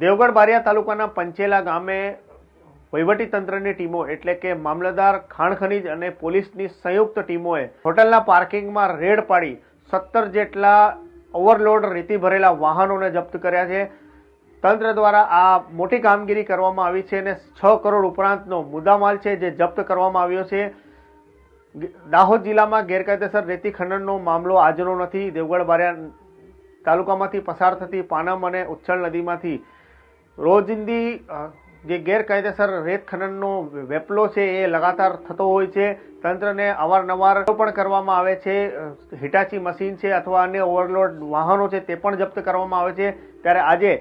દેવગઢ બારિયા તાલુકાના પંચેલા ગામે તંત્રની ટીમો એટલે કે મામલતદાર, ખાણ ખનીજ અને પોલીસની સંયુક્ત ટીમોએ હોટલના પાર્કિંગમાં રેડ પાડી સત્તર જેટલા ઓવરલોડ રેતી ભરેલા વાહનોને જપ્ત કર્યા છે. તંત્ર દ્વારા આ મોટી કામગીરી કરવામાં આવી છે અને છ કરોડ ઉપરાંતનો મુદ્દામાલ છે જે જપ્ત કરવામાં આવ્યો છે. દાહોદ જિલ્લામાં ગેરકાયદેસર રેતી ખનનનો મામલો આજનો નથી. દેવગઢ બારિયા તાલુકામાંથી પસાર થતી પાનમ અને ઉચ્છલ નદીમાંથી રોજિંદી જે ગેરકાયદેસર રેત ખનનનો વેપલો છે એ લગાતાર થતો હોય છે. તંત્રને અવારનવાર પણ કરવામાં આવે છે. હિટાચી મશીન છે અથવા અન્ય ઓવરલોડ વાહનો છે તે પણ જપ્ત કરવામાં આવે છે. ત્યારે આજે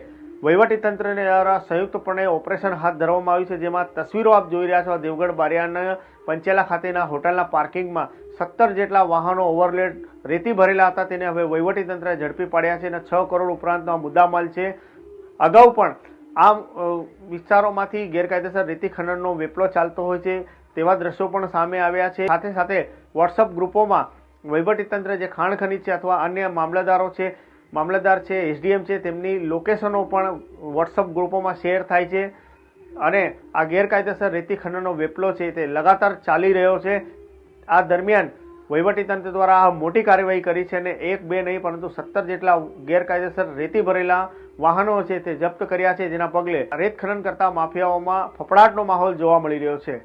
વહીવટી તંત્રને દ્વારા સંયુક્તપણે ઓપરેશન હાથ ધરવામાં આવ્યું છે, જેમાં તસવીરો આપ જોઈ રહ્યા છો. દેવગઢ બારિયાના પંચેલા ખાતેના હોટલના પાર્કિંગમાં સત્તર જેટલા વાહનો ઓવરલેડ રેતી ભરેલા હતા. તેને હવે વહીવટી તંત્રએ ઝડપી પાડ્યા છે અને છ કરોડ ઉપરાંતનો મુદ્દામાલ છે. અગાઉ પણ આ વિસ્તારોમાંથી ગેરકાયદેસર રેતી ખનનનો વેપલો ચાલતો હોય છે તેવા દ્રશ્યો પણ સામે આવ્યા છે. સાથે સાથે વોટ્સઅપ ગ્રુપોમાં વહીવટી તંત્ર જે ખાણ ખનીજ છે અથવા અન્ય મામલતદારો છે, મામલતદાર છે, એસડીએમ છે, તેમની લોકેશનો પણ વોટ્સઅપ ગ્રુપોમાં શેર થાય છે અને આ ગેરકાયદેસર રેતી ખનનનો વેપલો છે તે લગાતાર ચાલી રહ્યો છે. આ દરમિયાન વહીવટી તંત્ર દ્વારા આ મોટી કાર્યવાહી કરી છે અને એક બે નહીં પરંતુ સત્તર જેટલા ગેરકાયદેસર રેતી ભરેલા વાહનો છે તે જપ્ત કર્યા છે જેના પગલે રેત ખનન કરતા માફિયાઓમાં ફફડાટનો માહોલ જોવા મળી રહ્યો છે.